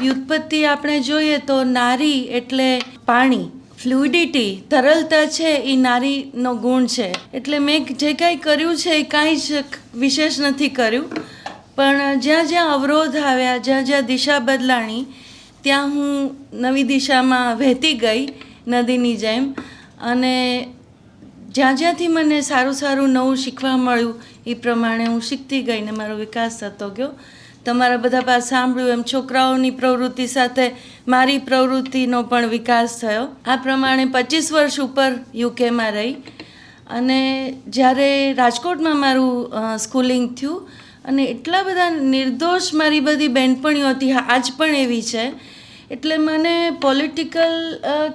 વ્યુત્પત્તિ આપણે જોઈએ તો નારી એટલે પાણી. ફ્લુઇડિટી તરલતા છે, એ નારીનો ગુણ છે. એટલે મેં જે કાંઈ કર્યું છે, એ કાંઈ જ વિશેષ નથી કર્યું. પણ જ્યાં જ્યાં અવરોધ આવ્યા, જ્યાં જ્યાં દિશા બદલાણી, ત્યાં હું નવી દિશામાં વહેતી ગઈ નદીની જેમ. અને જ્યાં જ્યાંથી મને સારું સારું નવું શીખવા મળ્યું, એ પ્રમાણે હું શીખતી ગઈ ને મારો વિકાસ થતો ગયો. તમારા બધા પાસે સાંભળ્યું એમ છોકરાઓની પ્રવૃત્તિ સાથે મારી પ્રવૃત્તિનો પણ વિકાસ થયો. આ પ્રમાણે પચીસ વર્ષ ઉપર યુકેમાં રહી અને જ્યારે રાજકોટમાં મારું સ્કૂલિંગ થયું અને એટલા બધા નિર્દોષ મારી બધી બહેનપણીઓ હતી આજ પણ એવી છે. એટલે મને પોલિટિકલ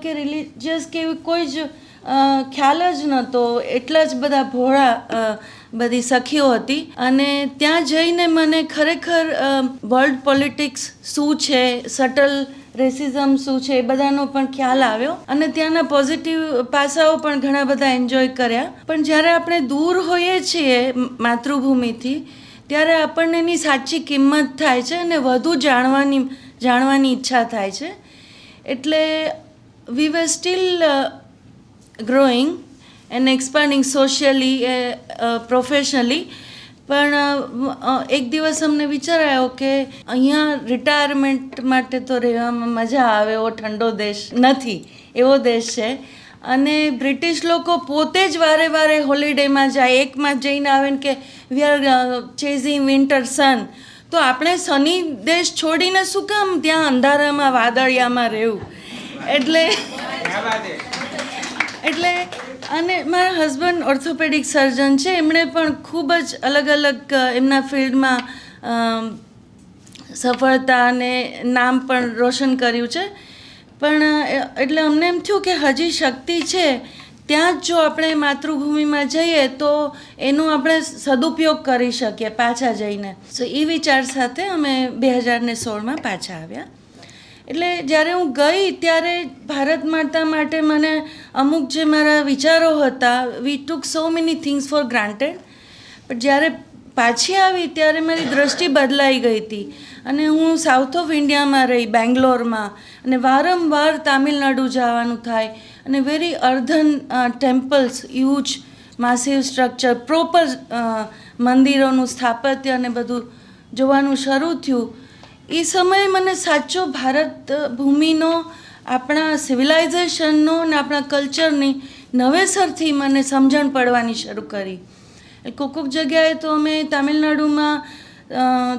કે રિલિજિયસ કે એવી કોઈ જ ખ્યાલ જ નહોતો એટલા જ બધા ભોળા બધી સખીઓ હતી. અને ત્યાં જઈને મને ખરેખર વર્લ્ડ પોલિટિક્સ શું છે સટલ રેસિઝમ શું છે એ બધાનો પણ ખ્યાલ આવ્યો. અને ત્યાંના પોઝિટિવ પાસાઓ પણ ઘણા બધા એન્જોય કર્યા. પણ જ્યારે આપણે દૂર હોઈએ છીએ માતૃભૂમિથી, ત્યારે આપણને એની સાચી કિંમત થાય છે અને વધુ જાણવાની જાણવાની ઈચ્છા થાય છે. એટલે we we still growing and expanding socially professionally પણ એક દિવસ અમને વિચાર આવ્યો કે અહીંયા રિટાયરમેન્ટ માટે તો રહેવામાં મજા આવે, એવો ઠંડો દેશ નથી, એવો દેશ છે. અને બ્રિટિશ લોકો પોતે જ વારે વારે હોલિડેમાં જાય, એકમાં જઈને આવે ને કે we are chasing winter sun તો આપણે સની દેશ છોડીને શું કામ ત્યાં અંધારામાં, વાદળિયામાં રહેવું? એટલે એટલે અને મારા હસબન્ડ ઓર્થોપેડિક સર્જન છે. એમણે પણ ખૂબ જ અલગ અલગ એમના ફિલ્ડમાં સફળતા અને નામ પણ રોશન કર્યું છે. પણ એટલે અમને એમ થયું કે હજી શક્તિ છે. ત્યાં જ જો આપણે માતૃભૂમિમાં જઈએ તો એનો આપણે સદુપયોગ કરી શકીએ પાછા જઈને. સો એ વિચાર સાથે અમે બે હજાર ને સોળમાં પાછા આવ્યા. એટલે જ્યારે હું ગઈ ત્યારે ભારત માતા માટે મને અમુક જે મારા વિચારો હતા we took so many things for granted પણ જ્યારે પાછી આવી ત્યારે મારી દ્રષ્ટિ બદલાઈ ગઈ હતી. અને હું સાઉથ ઓફ ઇન્ડિયામાં રહી, બેંગ્લોરમાં. અને વારંવાર તામિલનાડુ જવાનું થાય. અને very earthen temples huge massive structure proper મંદિરોનું સ્થાપત્ય અને બધું જોવાનું શરૂ થયું. એ સમયે મને સાચો ભારત ભૂમિનો, આપણા સિવિલાઇઝેશનનો ને આપણા કલ્ચરની નવેસરથી મને સમજણ પડવાની શરૂ કરી. કોક કોક જગ્યાએ તો અમે તામિલનાડુમાં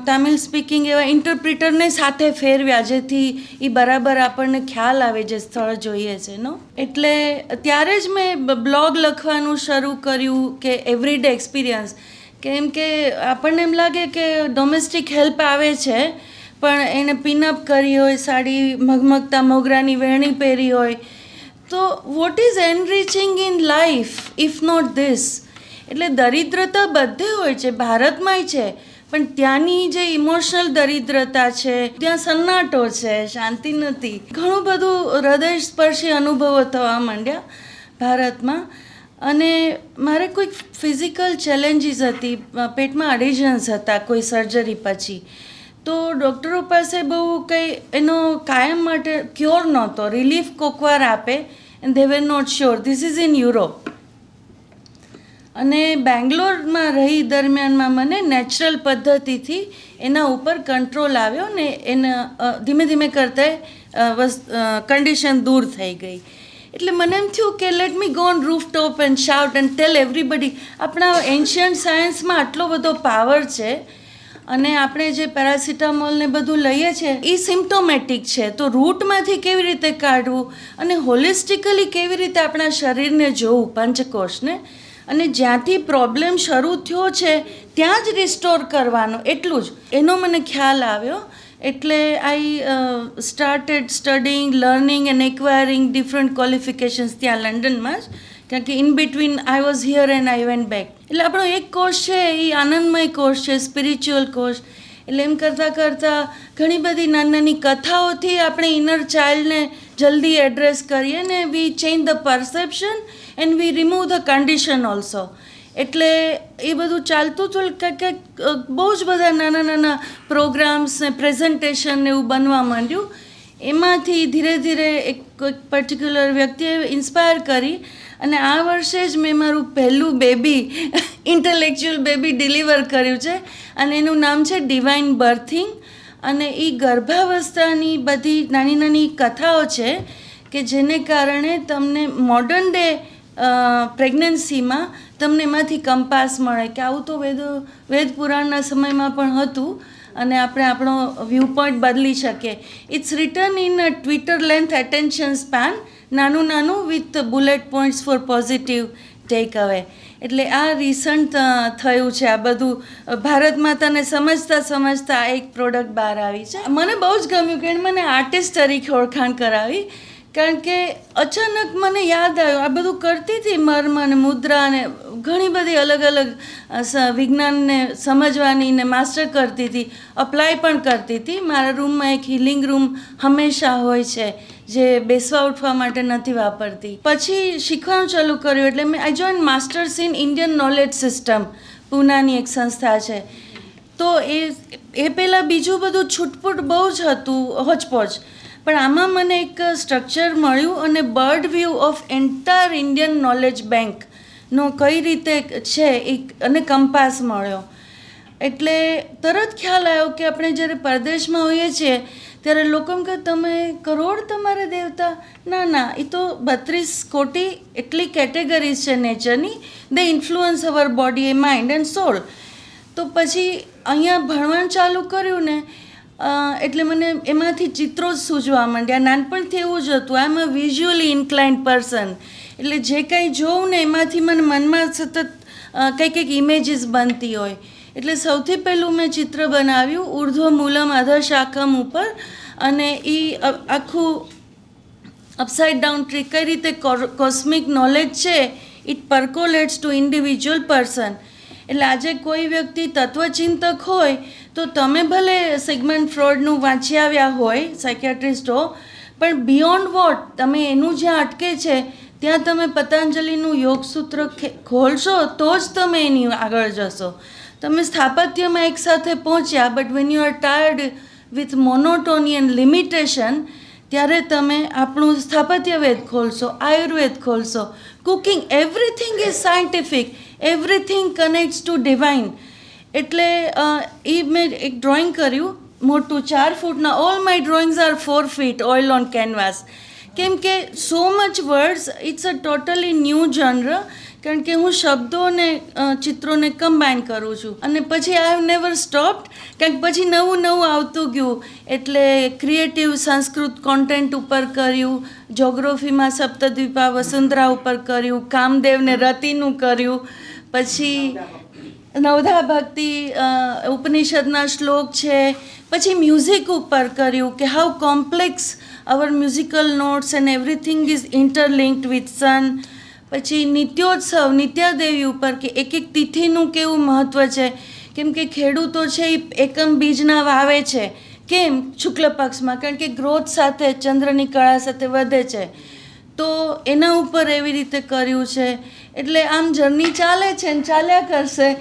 તામિલ સ્પીકિંગ એવા ઇન્ટરપ્રિટરને સાથે ફેરવ્યા, જેથી એ બરાબર આપણને ખ્યાલ આવે જે સ્થળ જોઈએ છે, નો? એટલે ત્યારે જ મેં બ્લોગ લખવાનું શરૂ કર્યું કે એવરીડે એક્સપિરિયન્સ કેમ કે આપણને એમ લાગે કે ડોમેસ્ટિક હેલ્પ આવે છે પણ એને પિનઅપ કરી હોય, સાડી મગમગતા મોગરાની વેણી પહેરી હોય. તો what is enriching in life if not this એટલે દરિદ્રતા બધે હોય છે, ભારતમાંય છે, પણ ત્યાંની જે ઇમોશનલ દરિદ્રતા છે, ત્યાં સન્નાટો છે, શાંતિ નથી. ઘણું બધું હૃદયસ્પર્શી અનુભવો થવા માંડ્યા ભારતમાં. અને મારે કોઈક ફિઝિકલ ચેલેન્જીસ હતી પેટમાં અડિઝન્સ હતા, કોઈ સર્જરી પછી. તો ડૉક્ટરો પાસે બહુ કંઈ એનો કાયમ માટે ક્યોર નહોતો રિલીફ કોકવાર આપે and they were not sure this is in Europe અને બેંગ્લોરમાં રહી દરમિયાનમાં મને નેચરલ પદ્ધતિથી એના ઉપર કંટ્રોલ આવ્યો ને એના ધીમે ધીમે કરતાં કન્ડિશન દૂર થઈ ગઈ. એટલે મને એમ થયું કે let me go on roof top and shout and tell everybody આપણા એન્શિયન્ટ સાયન્સમાં આટલો બધો પાવર છે અને આપણે જે પેરાસિટામોલ ને બધું લઈએ છીએ, એ સિમ્ટોમેટિક છે. તો રૂટમાંથી કેવી રીતે કાઢવું અને હોલિસ્ટિકલી કેવી રીતે આપણા શરીરને જોવું પંચકોષને અને જ્યાંથી પ્રોબ્લેમ શરૂ થયો છે, ત્યાં જ રિસ્ટોર કરવાનો. એટલું જ. એનો મને ખ્યાલ આવ્યો. એટલે I started studying learning and acquiring different qualifications ત્યાં લંડનમાં જ. કારણ કે in between I was here and I went back એટલે આપણો એક કોર્સ છે, એ આનંદમય કોર્સ છે સ્પિરિચ્યુઅલ કોર્સ એટલે એમ કરતાં કરતાં ઘણી બધી નાની નાની કથાઓથી આપણે ઇનર ચાઇલ્ડને જલ્દી એડ્રેસ કરીએ ને we change the perception and we remove the condition also એટલે એ બધું ચાલતું હતું ક્યાંક ક્યાંક બહુ જ બધા નાના નાના પ્રોગ્રામ્સ ને પ્રેઝન્ટેશન એવું બનવા માંડ્યું. એમાંથી ધીરે ધીરે એક કોઈક પર્ટિક્યુલર વ્યક્તિએ ઇન્સ્પાયર કરી અને આ વર્ષે જ મેં મારું પહેલું બેબી ઇન્ટેલેક્ચ્યુઅલ બેબી ડિલિવર કર્યું છે અને એનું નામ છે ડિવાઇન બર્થિંગ અને એ ગર્ભાવસ્થાની બધી નાની નાની કથાઓ છે કે જેને કારણે તમને મોડર્ન ડે પ્રેગ્નન્સીમાં તમને એમાંથી કંપાસ મળે, કે આવું તો વેદ વેદ પુરાણના સમયમાં પણ હતું. અને આપણે આપણો વ્યૂ પોઈન્ટ બદલી શકીએ. It's written in Twitter length attention span નાનું નાનું with bullet points for positive take away એટલે આ રિસન્ટ થયું છે આ બધું. ભારતમાં ભારત માતાને સમજતા સમજતા એક પ્રોડક્ટ બહાર આવી છે. મને બહુ જ ગમ્યું કે મને આર્ટિસ્ટ તરીકે ઓળખાણ કરાવી. કારણ કે અચાનક મને યાદ આવ્યું, આ બધું કરતી હતી મર્મ અને મુદ્રા અને ઘણી બધી અલગ અલગ વિજ્ઞાનને સમજવાની ને માસ્ટર કરતી હતી અપ્લાય પણ કરતી હતી. મારા રૂમમાં એક હિલિંગ રૂમ હંમેશા હોય છે, જે બેસવા ઉઠવા માટે નથી વાપરતી. પછી શીખવાનું ચાલુ કર્યું એટલે મેં I join masters in Indian knowledge system પૂનાની એક સંસ્થા છે. તો એ એ પહેલાં બીજું બધું છૂટપૂટ બહુ જ હતું, હોચપોચ. પણ આમાં મને એક સ્ટ્રક્ચર મળ્યું અને bird view of entire Indian knowledge બેંકનો કઈ રીતે છે એ અને કંપાસ મળ્યો. એટલે તરત ખ્યાલ આવ્યો કે આપણે જ્યારે પરદેશમાં હોઈએ છીએ, ત્યારે લોકો એમ કે તમે કરોડ તમારે દેવતા? ના ના એ તો બત્રીસ કોટી એટલી કેટેગરીઝ છે નેચરની દે ઇન્ફ્લુઅન્સ અવર બોડી એ માઇન્ડ એન્ડ સોલ તો પછી અહીંયા ભણવાનું ચાલુ કર્યું ને એટલે મને એમાંથી ચિત્રો જ સૂઝવા માંડ્યા. નાનપણથી એવું જ હતું. I am a visually inclined person એટલે જે કાંઈ જોઉં ને એમાંથી મને મનમાં સતત કંઈક કંઈક ઇમેજીસ બનતી હોય. એટલે સૌથી પહેલું મેં ચિત્ર બનાવ્યું ઉર્ધ્વ મૂલમ અધર શાખમ ઉપર. અને એ આખું અપસાઇડ ડાઉન ટ્રી કઈ રીતે કોસ્મિક નોલેજ છે it percolates to individual person એટલે આજે કોઈ વ્યક્તિ તત્વચિંતક હોય, તો તમે ભલે સેગમેન્ટ ફ્રોડનું વાંચી આવ્યા હોય સાયકેટ્રિસ્ટ હો, પણ બિયોન્ડ વોટ તમે એનું જ્યાં અટકે છે, ત્યાં તમે પતંજલિનું યોગસૂત્ર ખોલશો, તો જ તમે એની આગળ જશો. તમે સ્થાપત્યમાં એકસાથે પહોંચ્યા but when you are tired with monotony and limitation ત્યારે તમે આપણું સ્થાપત્યવેદ ખોલશો, આયુર્વેદ ખોલશો. Cooking everything is scientific everything connects to divine એટલે એ મેં એક ડ્રોઈંગ કર્યું, મોટું ચાર ફૂટના all my drawings are four feet oil on canvas કેમ કે so much words it's a totally new genre કારણ કે હું શબ્દો અને ચિત્રોને કમ્બાઈન કરું છું. અને પછી આઈ હેવ નેવર સ્ટોપ્ડ કારણ પછી નવું નવું આવતું ગયું. એટલે ક્રિએટિવ સંસ્કૃત કોન્ટેન્ટ ઉપર કર્યું જોગ્રોફીમાં સપ્તદ્વીપા વસુંધરા ઉપર કર્યું, કામદેવને રતિનું કર્યું. પછી નવધા ભક્તિ ઉપનિષદના શ્લોક છે. પછી મ્યુઝિક ઉપર કર્યું કે how complex our musical notes and everything is interlinked with sun પછી નિત્યોત્સવ, નિત્યાદેવી ઉપર કે એક એક તિથિનું કેવું મહત્ત્વ છે? કેમ કે ખેડૂતો છે એ એકમ બીજના વાવે છે. કેમ? શુક્લ પક્ષમાં, કારણ કે ગ્રોથ સાથે, ચંદ્રની કળા સાથે વધે છે. તો એના ઉપર એવી રીતે કર્યું છે. એટલે આમ જર્ની ચાલે છે ને ચાલ્યા કરશે.